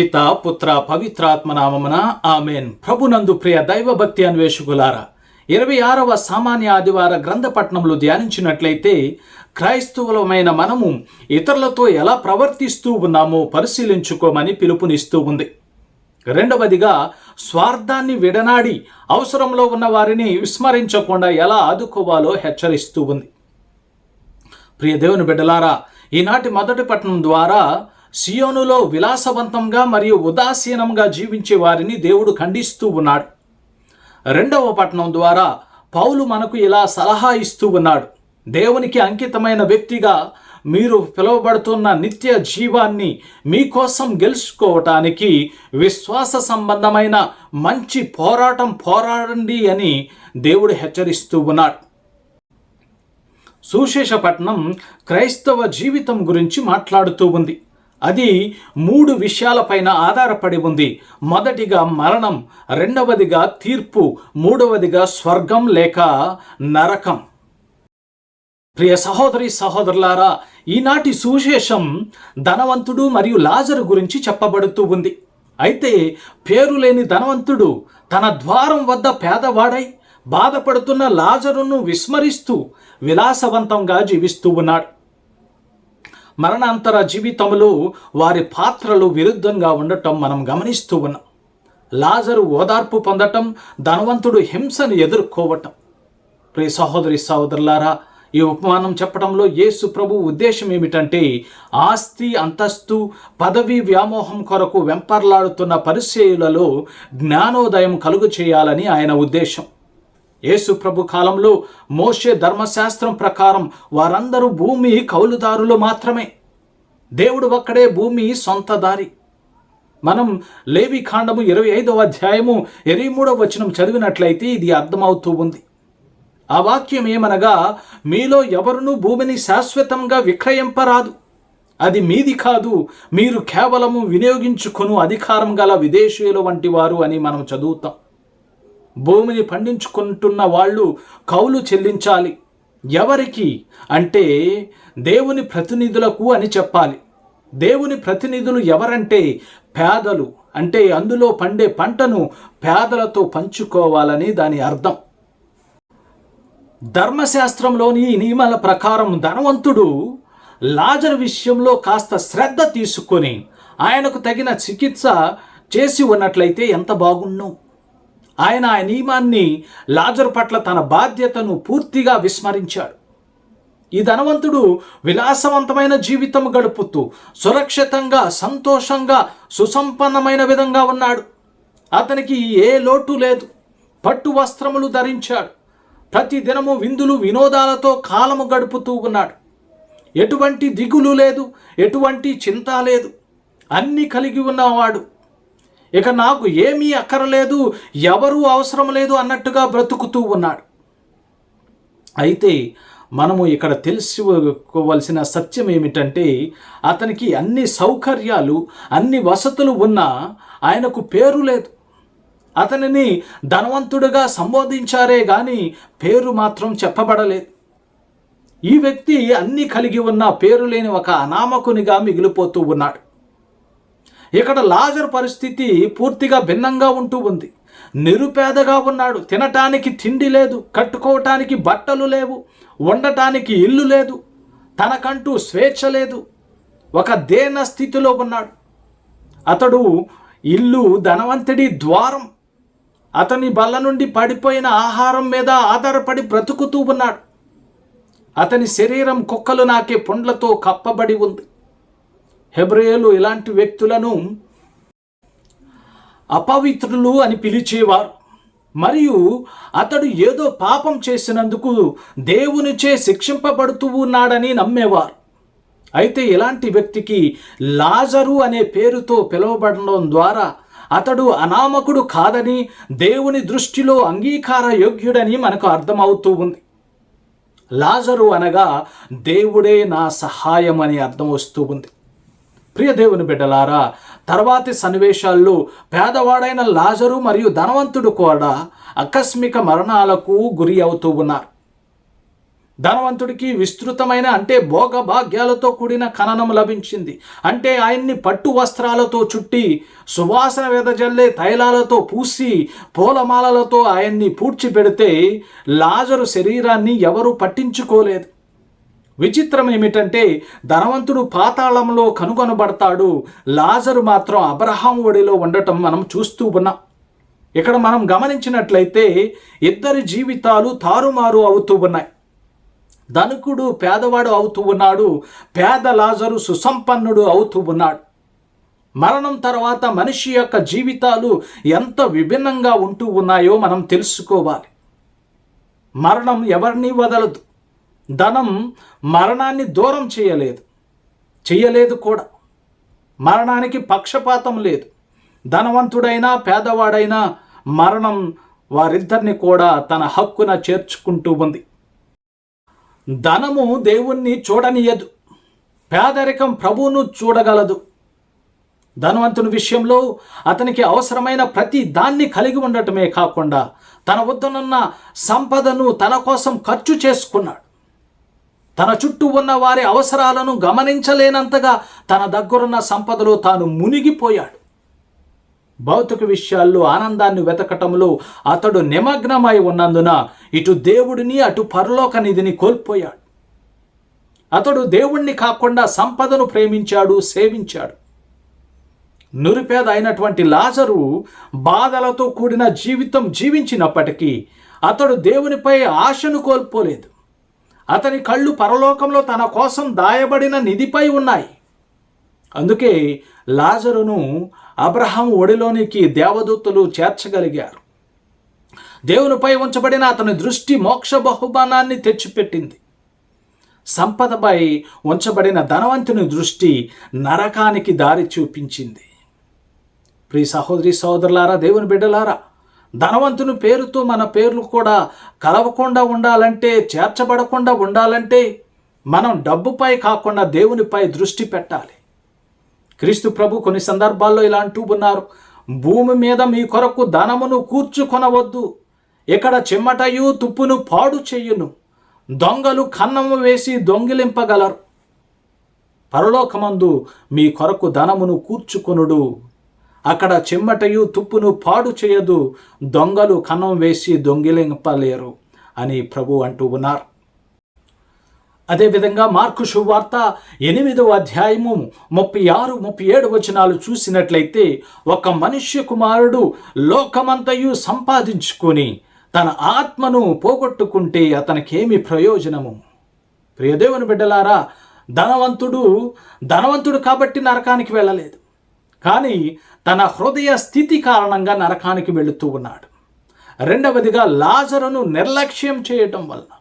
పిత పుత్ర పవిత్రాత్మ నామమున ఆమెన్. ప్రభునందు ప్రియ దైవభక్తి అన్వేషకులారా ఇరవై ఆరవ సామాన్య ఆదివార గ్రంథపట్నంలో ధ్యానించినట్లయితే క్రైస్తవులమైన మనము ఇతరులతో ఎలా ప్రవర్తిస్తూ ఉన్నామో పరిశీలించుకోమని పిలుపునిస్తూ ఉంది. రెండవదిగా స్వార్థాన్ని విడనాడి అవసరంలో ఉన్న వారిని విస్మరించకుండా ఎలా ఆదుకోవాలో హెచ్చరిస్తూ ఉంది. ప్రియ దేవుని బిడ్డలారా ఈనాటి మొదటి పట్టణం ద్వారా సియోనులో విలాసవంతంగా మరియు ఉదాసీనంగా జీవించే వారిని దేవుడు ఖండిస్తూ ఉన్నాడు. రెండవ పట్టణం ద్వారా పౌలు మనకు ఇలా సలహా ఇస్తూ ఉన్నాడు. దేవునికి అంకితమైన వ్యక్తిగా మీరు పిలువబడుతున్న నిత్య జీవాన్ని మీకోసం గెలుచుకోవటానికి విశ్వాస సంబంధమైన మంచి పోరాటం పోరాడండి అని దేవుడు హెచ్చరిస్తూ ఉన్నాడు. సుశేషపట్నం క్రైస్తవ జీవితం గురించి మాట్లాడుతూ ఉంది. అది మూడు విషయాలపైన ఆధారపడి ఉంది. మొదటిగా మరణం రెండవదిగా తీర్పు మూడవదిగా స్వర్గం లేక నరకం. ప్రియ సహోదరి సహోదరులారా ఈనాటి సువిశేషం ధనవంతుడు మరియు లాజరు గురించి చెప్పబడుతూ ఉంది. అయితే పేరు లేని ధనవంతుడు తన ద్వారం వద్ద పేదవాడై బాధపడుతున్న లాజరును విస్మరిస్తూ విలాసవంతంగా జీవిస్తూ ఉన్నాడు. మరణాంతర జీవితంలో వారి పాత్రలు విరుద్ధంగా ఉండటం మనం గమనిస్తూ ఉన్నాం. లాజరు ఓదార్పు పొందటం ధనవంతుడు హింసను ఎదుర్కోవటం. ప్రియ సహోదరి సహోదరులారా ఈ ఉపమానం చెప్పడంలో యేసు ప్రభు ఉద్దేశం ఏమిటంటే ఆస్తి అంతస్తు పదవి వ్యామోహం కొరకు వెంపర్లాడుతున్న పరిచయులలో జ్ఞానోదయం కలుగు చేయాలని ఆయన ఉద్దేశం. యేసు ప్రభు కాలంలో మోషే ధర్మశాస్త్రం ప్రకారం వారందరూ భూమి కౌలుదారులు మాత్రమే. దేవుడు ఒక్కడే భూమి సొంత దారి మనం లేవి కాండము ఇరవై ఐదవ అధ్యాయము ఇరవై మూడవ వచనం చదివినట్లయితే ఇది అర్థమవుతూ ఉంది. ఆ వాక్యం ఏమనగా మీలో ఎవరునూ భూమిని శాశ్వతంగా విక్రయింపరాదు. అది మీది కాదు మీరు కేవలము వినియోగించుకొను అధికారం గల విదేశీయుల వంటి వారు అని మనం చదువుతాం. భూమిని పండించుకుంటున్న వాళ్ళు కౌలు చెల్లించాలి. ఎవరికి? అంటే దేవుని ప్రతినిధులకు అని చెప్పాలి. దేవుని ప్రతినిధులు ఎవరంటే పేదలు. అంటే అందులో పండే పంటను పేదలతో పంచుకోవాలని దాని అర్థం. ధర్మశాస్త్రంలోని ఈ నియమాల ప్రకారం ధనవంతుడు లాజర్ విషయంలో కాస్త శ్రద్ధ తీసుకొని ఆయనకు తగిన చికిత్స చేసి ఉన్నట్లయితే ఎంత బాగుండు? ఆయన ఆ నియమాన్ని లాజర్ పట్ల తన బాధ్యతను పూర్తిగా విస్మరించాడు. ఈ ధనవంతుడు విలాసవంతమైన జీవితం గడుపుతూ సురక్షితంగా సంతోషంగా సుసంపన్నమైన విధంగా ఉన్నాడు. అతనికి ఏ లోటు లేదు. పట్టు వస్త్రములు ధరించాడు. ప్రతి దినము విందులు వినోదాలతో కాలము గడుపుతూ ఉన్నాడు. ఎటువంటి దిగులు లేదు. ఎటువంటి చింత లేదు. అన్నీ కలిగి ఉన్నవాడు. ఇక నాకు ఏమీ అక్కరలేదు ఎవరూ అవసరం లేదు అన్నట్టుగా బ్రతుకుతూ ఉన్నాడు. అయితే మనము ఇక్కడ తెలుసుకోవలసిన సత్యం ఏమిటంటే అతనికి అన్ని సౌకర్యాలు అన్ని వసతులు ఉన్నా ఆయనకు పేరు లేదు. అతనిని ధనవంతుడిగా సంబోధించారే కానీ పేరు మాత్రం చెప్పబడలేదు. ఈ వ్యక్తి అన్నీ కలిగి ఉన్న పేరు లేని ఒక అనామకునిగా మిగిలిపోతూ ఉన్నాడు. ఇక్కడ లాజర్ పరిస్థితి పూర్తిగా భిన్నంగా ఉంటూ ఉంది. నిరుపేదగా ఉన్నాడు. తినటానికి తిండి లేదు. కట్టుకోవటానికి బట్టలు లేవు. ఉండటానికి ఇల్లు లేదు. తనకంటూ స్వేచ్ఛ లేదు. ఒక దేన స్థితిలో ఉన్నాడు. అతడు ఇల్లు ధనవంతుడి ద్వారం. అతని బల్ల నుండి పడిపోయిన ఆహారం మీద ఆధారపడి బ్రతుకుతూ ఉన్నాడు. అతని శరీరం కుక్కలు నాకే పుండ్లతో కప్పబడి ఉంది. హెబ్రేలు ఇలాంటి వ్యక్తులను అపవిత్రులు అని పిలిచేవారు. మరియు అతడు ఏదో పాపం చేసినందుకు దేవునిచే శిక్షింపబడుతూ ఉన్నాడని నమ్మేవారు. అయితే ఇలాంటి వ్యక్తికి లాజరు అనే పేరుతో పిలువబడడం ద్వారా అతడు అనామకుడు కాదని దేవుని దృష్టిలో అంగీకార యోగ్యుడని మనకు అర్థమవుతూ ఉంది. లాజరు అనగా దేవుడే నా సహాయం అని అర్థం వస్తూ ఉంది. ప్రియ దేవుని బిడ్డలారా తర్వాతి సన్నివేశాల్లో పేదవాడైన లాజరు మరియు ధనవంతుడు కూడా ఆకస్మిక మరణాలకు గురి అవుతూ ఉన్నారు. ధనవంతుడికి విస్తృతమైన అంటే భోగభాగ్యాలతో కూడిన ఖననం లభించింది. అంటే ఆయన్ని పట్టు వస్త్రాలతో చుట్టి సువాసన వెదజల్లే తైలాలతో పూసి పూలమాలలతో ఆయన్ని పూడ్చిపెడితే లాజరు శరీరాన్ని ఎవరూ పట్టించుకోలేదు. విచిత్రం ఏమిటంటే ధనవంతుడు పాతాళంలో కనుగొనబడతాడు. లాజరు మాత్రం అబ్రహాం ఒడిలో ఉండటం మనం చూస్తూ ఉన్నాం. ఇక్కడ మనం గమనించినట్లయితే ఇద్దరి జీవితాలు తారుమారు అవుతూ ఉన్నాయి. ధనుకుడు పేదవాడు అవుతూ ఉన్నాడు. పేద లాజరు సుసంపన్నుడు అవుతూ ఉన్నాడు. మరణం తర్వాత మనిషి యొక్క జీవితాలు ఎంత విభిన్నంగా ఉంటూ ఉన్నాయో మనం తెలుసుకోవాలి. మరణం ఎవరిని వదలదు. ధనం మరణాన్ని దూరం చేయలేదు. చేయలేదు కూడా. మరణానికి పక్షపాతం లేదు. ధనవంతుడైనా పేదవాడైనా మరణం వారిద్దరిని కూడా తన హక్కున చేర్చుకుంటూ ఉంది. ధనము దేవుణ్ణి చూడనీయదు. పేదరికం ప్రభువును చూడగలదు. ధనవంతుని విషయంలో అతనికి అవసరమైన ప్రతి దాన్ని కలిగి ఉండటమే కాకుండా తన వద్దనున్న సంపదను తన కోసం ఖర్చు చేసుకున్నాడు. తన చుట్టూ ఉన్న వారి అవసరాలను గమనించలేనంతగా తన దగ్గరున్న సంపదలో తాను మునిగిపోయాడు. భౌతిక విషయాల్లో ఆనందాన్ని వెతకటంలో అతడు నిమగ్నమై ఉన్నందున ఇటు దేవుడిని అటు పరలోక నిధిని కోల్పోయాడు. అతడు దేవుణ్ణి కాకుండా సంపదను ప్రేమించాడు సేవించాడు. నిరుపేద అయినటువంటి లాజరు బాధలతో కూడిన జీవితం జీవించినప్పటికీ అతడు దేవునిపై ఆశను కోల్పోలేదు. అతని కళ్ళు పరలోకంలో తన కోసం దాయబడిన నిధిపై ఉన్నాయి. అందుకే లాజరును అబ్రహాం ఒడిలోనికి దేవదూతలు చేర్చగలిగారు. దేవునిపై ఉంచబడిన అతని దృష్టి మోక్ష బహుమానాన్ని తెచ్చిపెట్టింది. సంపదపై ఉంచబడిన ధనవంతుని దృష్టి నరకానికి దారి చూపించింది. ప్రియ సహోదరి సహోదరులారా దేవుని బిడ్డలారా ధనవంతుని పేరుతో మన పేర్లు కూడా కలవకుండా ఉండాలంటే చేర్చబడకుండా ఉండాలంటే మనం డబ్బుపై కాకుండా దేవునిపై దృష్టి పెట్టాలి. క్రీస్తు ప్రభు కొన్ని సందర్భాల్లో ఇలా అంటూ ఉన్నారు. భూమి మీద మీ కొరకు ధనమును కూర్చుకొనవద్దు. ఇక్కడ చెమ్మటయు తుప్పును పాడు చెయ్యును దొంగలు కన్నము వేసి దొంగిలింపగలరు. పరలోకమందు మీ కొరకు ధనమును కూర్చుకొనుడు అక్కడ చెమ్మటయు తుప్పును పాడు చేయదు దొంగలు కన్నం వేసి దొంగిలింపలేరు అని ప్రభు అంటూ ఉన్నారు. అదేవిధంగా మార్కు శువార్త ఎనిమిదవ అధ్యాయము ముప్పై ఆరు ముప్పై ఏడు వచనాలు చూసినట్లయితే ఒక మనుష్య కుమారుడు లోకమంతయు సంపాదించుకొని తన ఆత్మను పోగొట్టుకుంటే అతనికేమి ప్రయోజనము? ప్రియదేవుని బిడ్డలారా ధనవంతుడు ధనవంతుడు కాబట్టి నరకానికి వెళ్ళలేదు. కానీ తన హృదయ స్థితి కారణంగా నరకానికి వెళుతూ ఉన్నాడు. రెండవదిగా లాజరును నిర్లక్ష్యం చేయటం వలన.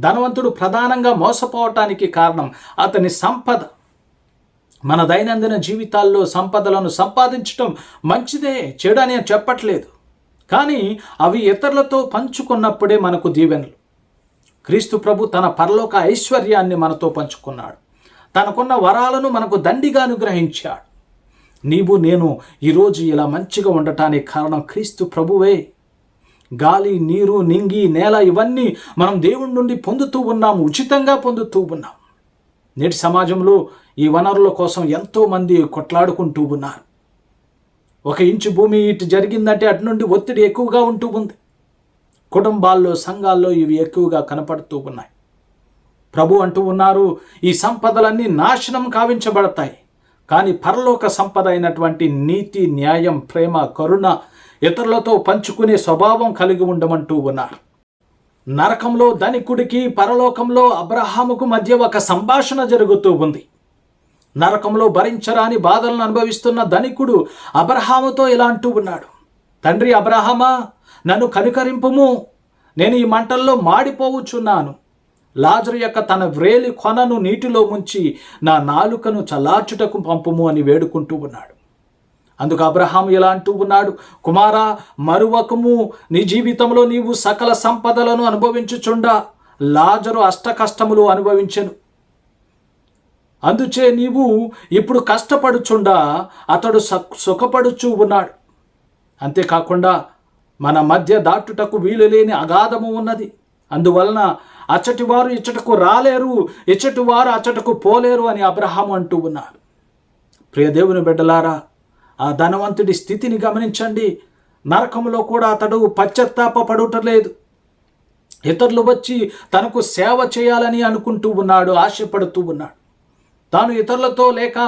ధనవంతుడు ప్రధానంగా మోసపోవటానికి కారణం అతని సంపద. మన దైనందిన జీవితాల్లో సంపదలను సంపాదించటం మంచిదే చెడు అని చెప్పట్లేదు. కానీ అవి ఇతరులతో పంచుకున్నప్పుడే మనకు దీవెనలు. క్రీస్తు ప్రభు తన పరలోక ఐశ్వర్యాన్ని మనతో పంచుకున్నాడు. తనకున్న వరాలను మనకు దండిగా అనుగ్రహించాడు. నీవు నేను ఈరోజు ఇలా మంచిగా ఉండటానికి కారణం క్రీస్తు ప్రభువే. గాలి నీరు నింగి నేల ఇవన్నీ మనం దేవుడి నుండి పొందుతూ ఉన్నాం ఉచితంగా పొందుతూ ఉన్నాం నేటి సమాజంలో ఈ వనరుల కోసం ఎంతోమంది కొట్లాడుకుంటూ ఉన్నారు. ఒక ఇంచు భూమి ఇటు జరిగిందంటే అటు నుండి ఒత్తిడి ఎక్కువగా ఉంటూ ఉంది. కుటుంబాల్లో సంఘాల్లో ఇవి ఎక్కువగా కనపడుతూ ఉన్నాయి. ప్రభు అంటూ ఉన్నారు ఈ సంపదలన్నీ నాశనం కావించబడతాయి. కానీ పరలోక సంపద అయినటువంటి నీతి న్యాయం ప్రేమ కరుణ ఇతరులతో పంచుకునే స్వభావం కలిగి ఉండమంటూ ఉన్నారు. నరకంలో ధనికుడికి పరలోకంలో అబ్రహాముకు మధ్య ఒక సంభాషణ జరుగుతూ ఉంది. నరకంలో భరించరాని బాధలను అనుభవిస్తున్న ధనికుడు అబ్రహాముతో ఇలా అంటూ ఉన్నాడు. తండ్రి అబ్రహామా నన్ను కనుకరింపుము. నేను ఈ మంటల్లో మాడిపోవచ్చున్నాను లాజరు యొక్క తన వ్రేలి కొనను నీటిలో ముంచి నా నాలుకను చల్లార్చుటకు పంపము అని వేడుకుంటూ ఉన్నాడు. అందుకు అబ్రహాం ఇలా అంటూ ఉన్నాడు కుమారా మరువకము నీ జీవితంలో నీవు సకల సంపదలను అనుభవించుచుండా లాజరు అష్ట కష్టములు అనుభవించెను. అందుచే నీవు ఇప్పుడు కష్టపడుచుండా అతడు సుఖపడుచు ఉన్నాడు. అంతేకాకుండా మన మధ్య దాటుటకు వీలు లేని అగాధము ఉన్నది. అందువలన అచ్చటి వారు ఇచ్చటకు రాలేరు ఇచ్చటి వారు అచ్చటకు పోలేరు అని అబ్రహాం అంటూ ఉన్నాడు. ప్రియ దేవుని బిడ్డలారా ఆ ధనవంతుడి స్థితిని గమనించండి. నరకంలో కూడా అతడు పశ్చాత్తాప పడుటలేదు ఇతరులు వచ్చి తనకు సేవ చేయాలని అనుకుంటూ ఉన్నాడు ఆశపడుతూ ఉన్నాడు. తాను ఇతరులతో లేక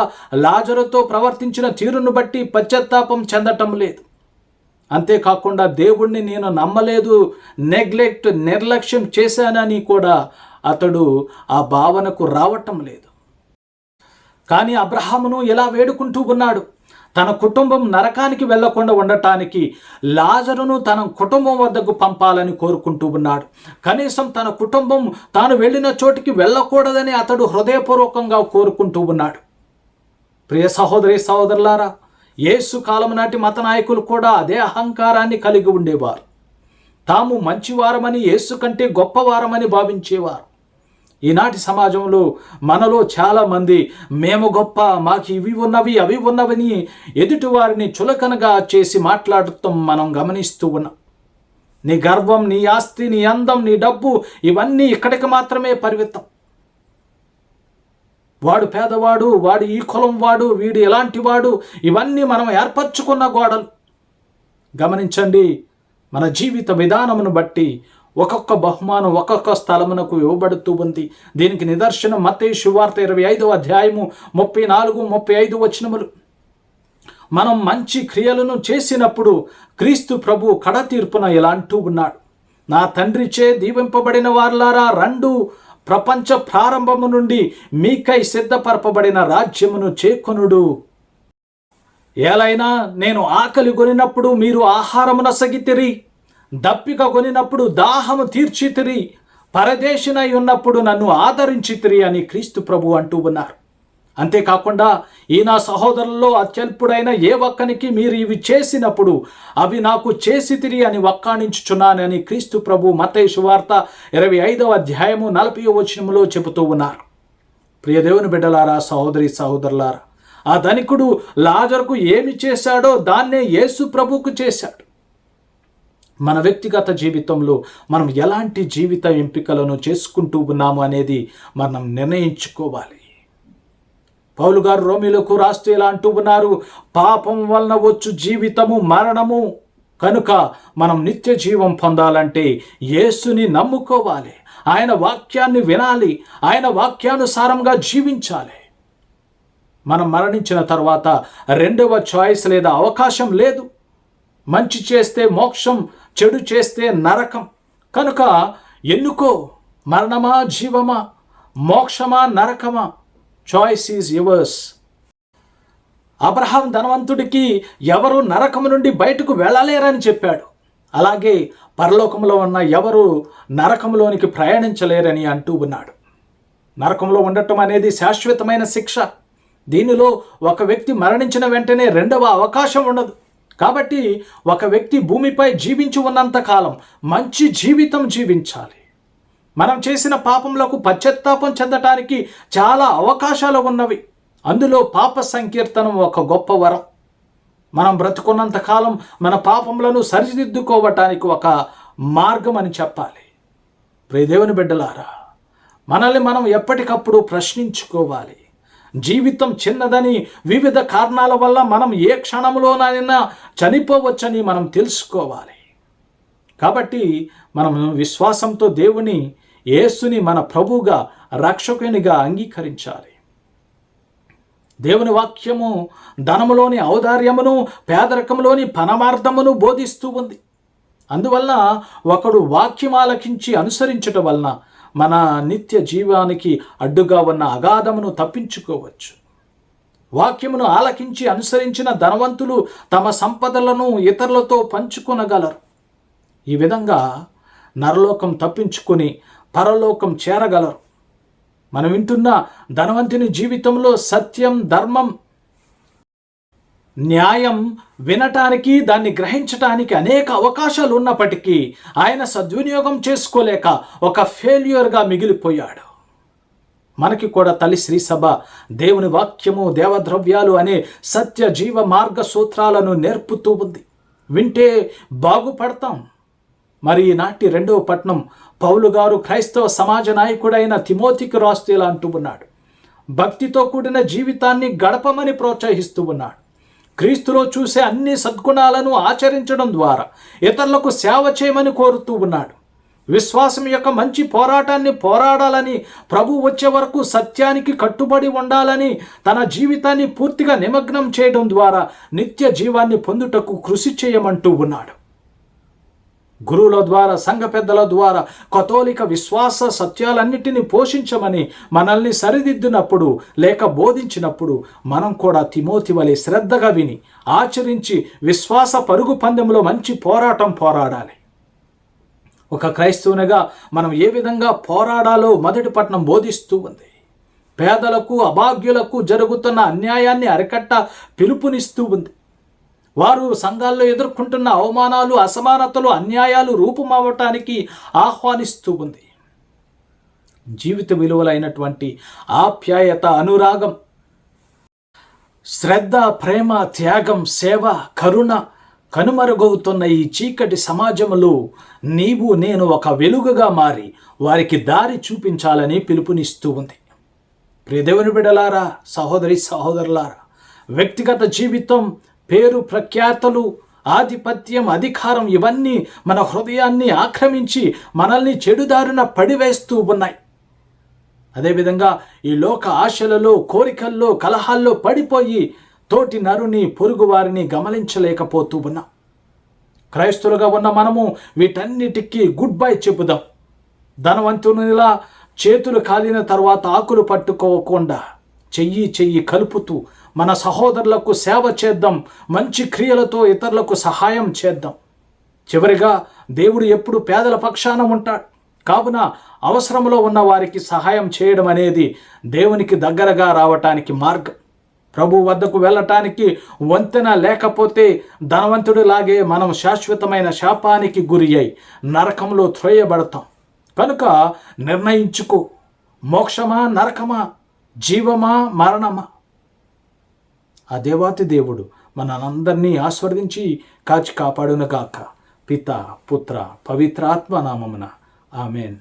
లాజరుతో ప్రవర్తించిన తీరును బట్టి పశ్చాత్తాపం చెందటం లేదు. అంతేకాకుండా దేవుణ్ణి నేను నమ్మలేదు నెగ్లెక్ట్ నిర్లక్ష్యం చేశానని కూడా అతడు ఆ భావనకు రావటం లేదు. కానీ అబ్రహామును ఎలా వేడుకుంటూ ఉన్నాడు. తన కుటుంబం నరకానికి వెళ్ళకుండా ఉండటానికి లాజరును తన కుటుంబం వద్దకు పంపాలని కోరుకుంటూ ఉన్నాడు. కనీసం తన కుటుంబం తాను వెళ్ళిన చోటికి వెళ్ళకూడదని అతడు హృదయపూర్వకంగా కోరుకుంటూ ఉన్నాడు. ప్రియ సహోదరి సహోదరులారా యేసు కాలం నాటి మత నాయకులు కూడా అదే అహంకారాన్ని కలిగి ఉండేవారు. తాము మంచివారమని యేసు కంటే గొప్పవారమని భావించేవారు. ఈనాటి సమాజంలో మనలో చాలామంది మేము గొప్ప మాకు ఇవి ఉన్నవి అవి ఉన్నవని ఎదుటివారిని చులకనగా చేసి మాట్లాడటం మనం గమనిస్తూ ఉన్నాం. నీ గర్వం నీ ఆస్తి నీ అందం నీ డబ్బు ఇవన్నీ ఇక్కడికి మాత్రమే పరిమితం. వాడు పేదవాడు వాడు ఈ కులం వాడు వీడు ఎలాంటి వాడు ఇవన్నీ మనం ఏర్పరచుకున్న గోడలు. గమనించండి మన జీవిత విధానమును బట్టి ఒక్కొక్క బహుమానం ఒక్కొక్క స్థలమునకు ఇవ్వబడుతూ ఉంది. దీనికి నిదర్శనం మతే శువార్త ఇరవై ఐదు అధ్యాయము ముప్పై నాలుగు ముప్పై ఐదు వచనములు. మనం మంచి క్రియలను చేసినప్పుడు క్రీస్తు ప్రభు కడ తీర్పున ఇలా అంటూ ఉన్నాడు. నా తండ్రిచే దీవింపబడిన వార్లారా రెండు ప్రపంచ ప్రారంభము నుండి మీకై సిద్ధపరపబడిన రాజ్యమును చేకొనుడు. ఏలైనా నేను ఆకలి కొనినప్పుడు మీరు ఆహారమున సగితిరి దప్పిక కొనినప్పుడు దాహము తీర్చితిరి పరదేశినై ఉన్నప్పుడు నన్ను ఆదరించితిరి అని క్రీస్తు ప్రభు అంటూ ఉన్నారు. అంతేకాకుండా ఈ నా సహోదరుల్లో అత్యల్పుడైన ఏ ఒక్కనికి మీరు ఇవి చేసినప్పుడు అవి నాకు చేసి తిరిగి అని వక్కాణించుచున్నానని క్రీస్తు ప్రభు మతేషు వార్త ఇరవై ఐదవ అధ్యాయము నలభై వచనములో చెబుతూ ఉన్నారు. ప్రియదేవుని బిడ్డలారా సహోదరి సహోదరులారా ఆ ధనికుడు లాజర్కు ఏమి చేశాడో దాన్నే యేసు ప్రభుకు చేశాడు. మన వ్యక్తిగత జీవితంలో మనం ఎలాంటి జీవిత ఎంపికలను చేసుకుంటూ ఉన్నాము అనేది మనం నిర్ణయించుకోవాలి. పౌలు గారు రోమిలకు రాస్తూ ఇలా అంటూ ఉన్నారు. పాపం వలన వచ్చు జీవితము మరణము. కనుక మనం నిత్య జీవం పొందాలంటే యేసుని నమ్ముకోవాలి. ఆయన వాక్యాన్ని వినాలి. ఆయన వాక్యానుసారంగా జీవించాలి. మనం మరణించిన తర్వాత రెండవ చాయిస్ లేదా అవకాశం లేదు. మంచి చేస్తే మోక్షం చెడు చేస్తే నరకం. కనుక ఎన్నుకో. మరణమా జీవమా? మోక్షమా నరకమా? చాయిస్ ఈజ్ యువర్స్ అబ్రహాం ధనవంతుడికి ఎవరు నరకము నుండి బయటకు వెళ్ళలేరని చెప్పాడు. అలాగే పరలోకంలో ఉన్న ఎవరు నరకంలోనికి ప్రయాణించలేరని అంటూ ఉన్నాడు. నరకంలో ఉండటం అనేది శాశ్వతమైన శిక్ష. దీనిలో ఒక వ్యక్తి మరణించిన వెంటనే రెండవ అవకాశం ఉండదు. కాబట్టి ఒక వ్యక్తి భూమిపై జీవించి ఉన్నంత కాలం మంచి జీవితం జీవించాలి. మనం చేసిన పాపములకు పశ్చత్తాపం చెందటానికి చాలా అవకాశాలు ఉన్నవి. అందులో పాప సంకీర్తనం ఒక గొప్ప వరం. మనం బ్రతుకున్నంత కాలం మన పాపములను సరిదిద్దుకోవటానికి ఒక మార్గం అని చెప్పాలి. ప్రియదేవుని బిడ్డలారా మనల్ని మనం ఎప్పటికప్పుడు ప్రశ్నించుకోవాలి. జీవితం చిన్నదని వివిధ కారణాల వల్ల మనం ఏ క్షణంలోనైనా చనిపోవచ్చని మనం తెలుసుకోవాలి. కాబట్టి మనం విశ్వాసంతో దేవుని యేసుని మన ప్రభువుగా రక్షకునిగా అంగీకరించాలి. దేవుని వాక్యము ధనములోని ఔదార్యమును పేదరికంలోని పనమార్థమును బోధిస్తూ ఉంది. అందువలన ఒకడు వాక్యం ఆలకించి అనుసరించటం వలన మన నిత్య జీవానికి అడ్డుగా ఉన్న అగాధమును తప్పించుకోవచ్చు. వాక్యమును ఆలకించి అనుసరించిన ధనవంతులు తమ సంపదలను ఇతరులతో పంచుకొనగలరు. ఈ విధంగా నరలోకం తప్పించుకొని పరలోకం చేరగలరు. మనం వింటున్న ధనవంతుని జీవితంలో సత్యం ధర్మం న్యాయం వినటానికి దాన్ని గ్రహించటానికి అనేక అవకాశాలు ఉన్నప్పటికీ ఆయన సద్వినియోగం చేసుకోలేక ఒక ఫెయిల్యూర్గా మిగిలిపోయాడు. మనకి కూడా తల్లి శ్రీ సభ దేవుని వాక్యము దేవద్రవ్యాలు అనే సత్య జీవ మార్గ సూత్రాలను నేర్పుతూ ఉంది. వింటే బాగుపడతాం. మరి ఈనాటి రెండవ పట్నం పౌలు గారు క్రైస్తవ సమాజ నాయకుడైన తిమోతికి రాస్తూ ఇలా అంటూ ఉన్నాడు. భక్తితో కూడిన జీవితాన్ని గడపమని ప్రోత్సహిస్తూ ఉన్నాడు. క్రీస్తులో చూసే అన్ని సద్గుణాలను ఆచరించడం ద్వారా ఇతరులకు సేవ చేయమని కోరుతూ ఉన్నాడు. విశ్వాసం యొక్క మంచి పోరాటాన్ని పోరాడాలని ప్రభు వచ్చే వరకు సత్యానికి కట్టుబడి ఉండాలని తన జీవితాన్ని పూర్తిగా నిమగ్నం చేయడం ద్వారా నిత్య జీవాన్ని పొందుటకు కృషి చేయమంటూ ఉన్నాడు. గురువుల ద్వారా సంఘ పెద్దల ద్వారా కథోలిక విశ్వాస సత్యాలన్నిటినీ పోషించమని మనల్ని సరిదిద్దినప్పుడు లేక బోధించినప్పుడు మనం కూడా తిమోతి వలె శ్రద్ధగా విని ఆచరించి విశ్వాస పరుగు పందెంలో మంచి పోరాటం పోరాడాలి. ఒక క్రైస్తవునిగా మనం ఏ విధంగా పోరాడాలో మొదటి పట్నం బోధిస్తూ ఉంది. పేదలకు అభాగ్యులకు జరుగుతున్న అన్యాయాన్ని అరికట్ట పిలుపునిస్తూ ఉంది. వారు సంఘాల్లో ఎదుర్కొంటున్న అవమానాలు అసమానతలు అన్యాయాలు రూపుమావటానికి ఆహ్వానిస్తూ ఉంది. జీవిత విలువలైనటువంటి ఆప్యాయత అనురాగం శ్రద్ధ ప్రేమ త్యాగం సేవ కరుణ కనుమరుగవుతున్న ఈ చీకటి సమాజంలో నీవు నేను ఒక వెలుగుగా మారి వారికి దారి చూపించాలని పిలుపునిస్తూ ఉంది. ప్రియదేవుని బిడలారా సహోదరి సహోదరులారా వ్యక్తిగత జీవితం పేరు ప్రఖ్యాతలు ఆధిపత్యం అధికారం ఇవన్నీ మన హృదయాన్ని ఆక్రమించి మనల్ని చెడుదారిన పడివేస్తూ ఉన్నాయి. అదేవిధంగా ఈ లోక ఆశలలో కోరికల్లో కలహాల్లో పడిపోయి తోటి నరుని పొరుగు వారిని గమనించలేకపోతూ ఉన్నాం. క్రైస్తులుగా ఉన్న మనము వీటన్నిటికీ గుడ్ బై చెబుదాం. ధనవంతునిలా చేతులు కాలిన తర్వాత ఆకులు పట్టుకోకుండా చెయ్యి చెయ్యి కలుపుతూ మన సహోదరులకు సేవ చేద్దాం మంచి క్రియలతో ఇతరులకు సహాయం చేద్దాం. చివరిగా దేవుడు ఎప్పుడు పేదల పక్షాన ఉంటాడు. కావున అవసరంలో ఉన్న వారికి సహాయం చేయడం అనేది దేవునికి దగ్గరగా రావటానికి మార్గం. ప్రభు వద్దకు వెళ్ళటానికి వంతెన లేకపోతే ధనవంతుడిలాగే మనం శాశ్వతమైన శాపానికి గురి అయి నరకంలో త్రోయబడతాం. కనుక నిర్ణయించుకో. మోక్షమా నరకమా? జీవమా మరణమా? ఆ దేవాతి దేవుడు మనందరినీ ఆస్వాదించి కాచి కాపాడునుగాక. పిత పుత్ర పవిత్రాత్మ నామమున. ఆమెన్.